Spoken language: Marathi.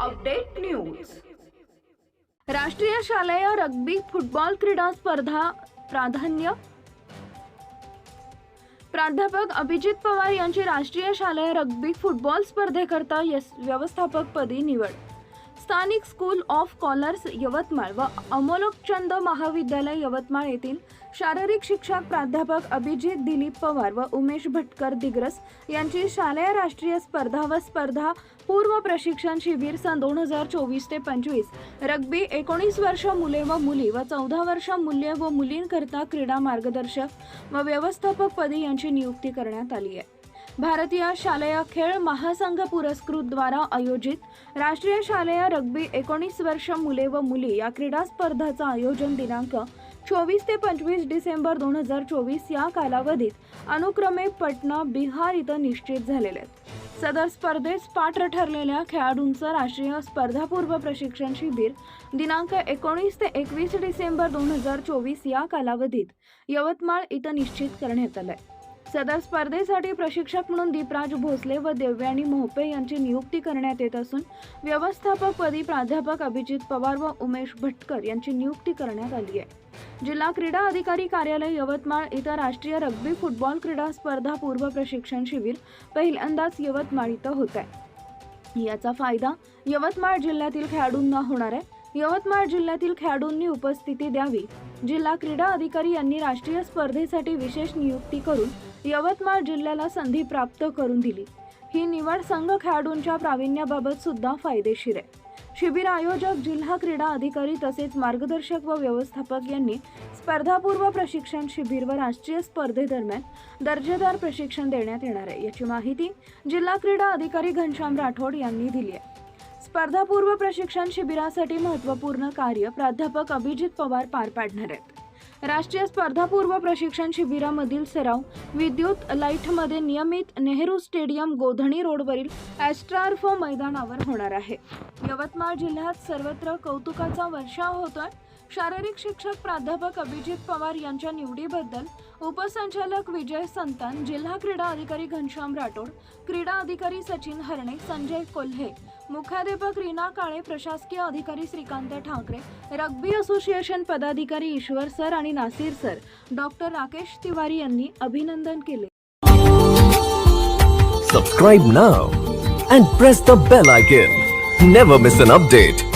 Update news. राष्ट्रीय शालेय रग्बी फुटबॉल क्रीडा स्पर्धा प्राधान्य? प्राध्यापक अभिजित पवार यांची राष्ट्रीय शालेय रग्बी फुटबॉल स्पर्धेकरता व्यवस्थापकपदी निवड. स्थानिक स्कूल ऑफ कॉलर्स यवतमाळ व अमोलकचंद महाविद्यालय यवतमाळ येथील शारीरिक शिक्षक प्राध्यापक अभिजित दिलीप पवार व उमेश भटकर दिग्रस यांची शालेय राष्ट्रीय स्पर्धा व स्पर्धा पूर्व प्रशिक्षण शिबिर सन दोन हजार चोवीस ते पंचवीस. रग्बी एकोणीस वर्ष मुले व मुली व चौदा वर्ष मुले व मुलींकरता क्रीडा मार्गदर्शक व व्यवस्थापकपदी यांची नियुक्ती करण्यात आली आहे. भारतीय शालेय खेळ महासंघ पुरस्कृतद्वारा आयोजित राष्ट्रीय शालेय रग्बी एकोणीस वर्ष मुले व मुली या क्रीडा स्पर्धाचं आयोजन दिनांक चोवीस ते पंचवीस डिसेंबर दोन हजार चोवीस या कालावधीत अनुक्रमे पटना बिहार इथं निश्चित झालेले आहेत. सदर स्पर्धेत पात्र ठरलेल्या खेळाडूंचं राष्ट्रीय स्पर्धापूर्व प्रशिक्षण शिबिर दिनांक एकोणीस ते एकवीस डिसेंबर दोन हजार चोवीस या कालावधीत यवतमाळ इथं निश्चित करण्यात आलं आहे सदर स्पर्धेसाठी प्रशिक्षक म्हणून दीपराज भोसले व देवयानी मोहपे यांची नियुक्ती करण्यात येत असून व्यवस्थापकपदी प्राध्यापक अभिजित पवार व उमेश भटकर यांची नियुक्ती करण्यात आली आहे. जिल्हा क्रीडा अधिकारी कार्यालय यवतमाळ इथं राष्ट्रीय रग्बी फुटबॉल क्रीडा स्पर्धा पूर्व प्रशिक्षण शिबिर पहिल्यांदाच यवतमाळ इथं होत आहे. याचा फायदा यवतमाळ जिल्ह्यातील खेळाडूंना होणार आहे. यवतमाळ जिल्ह्यातील खेळाडूंनी उपस्थिती द्यावी. जिल्हा क्रीडा अधिकारी यांनी राष्ट्रीय स्पर्धेसाठी विशेष नियुक्ती करून यवतमाळ जिल्ह्याला संधी प्राप्त करून दिली. ही निवड संघ खेळाडूंच्या प्रावीण्याबाबत सुद्धा फायदेशीर आहे. शिबिर आयोजक जिल्हा क्रीडा अधिकारी तसेच मार्गदर्शक व व्यवस्थापक यांनी स्पर्धापूर्व प्रशिक्षण शिबिर व राष्ट्रीय स्पर्धेदरम्यान दर्जेदार प्रशिक्षण देण्यात येणार आहे. याची माहिती जिल्हा क्रीडा अधिकारी घनश्याम राठोड यांनी दिली आहे. स्पर्धापूर्व प्रशिक्षण शिबिरासाठी महत्त्वपूर्ण कार्य प्राध्यापक अभिजित पवार पार पाडणार आहेत. राष्ट्रीय स्पर्धापूर्व प्रशिक्षण शिबिरामधील सराव विद्युत लाईटमध्ये नियमित नेहरू स्टेडियम गोधणी रोडवरील ॲस्ट्रार्फो मैदानावर होणार आहे. यवतमाळ जिल्ह्यात सर्वत्र कौतुकाचा वर्षाव होतोय. शारीरिक शिक्षक प्राध्यापक अभिजित पवार यांच्या निवडीबद्दल उपसंचालक विजय संतान जिल्हा क्रीडा अधिकारी घनश्याम राठोड क्रीडा अधिकारी सचिन हरणे संजय कोल्हे मुख्याध्यापक रीना काळे प्रशासकीय अधिकारी श्रीकांत ठाकरे रग्बी असोसिएशन पदाधिकारी ईश्वर सर आणि नासिर सर डॉक्टर राकेश तिवारी यांनी अभिनंदन केले. Subscribe now and press the bell icon never miss an update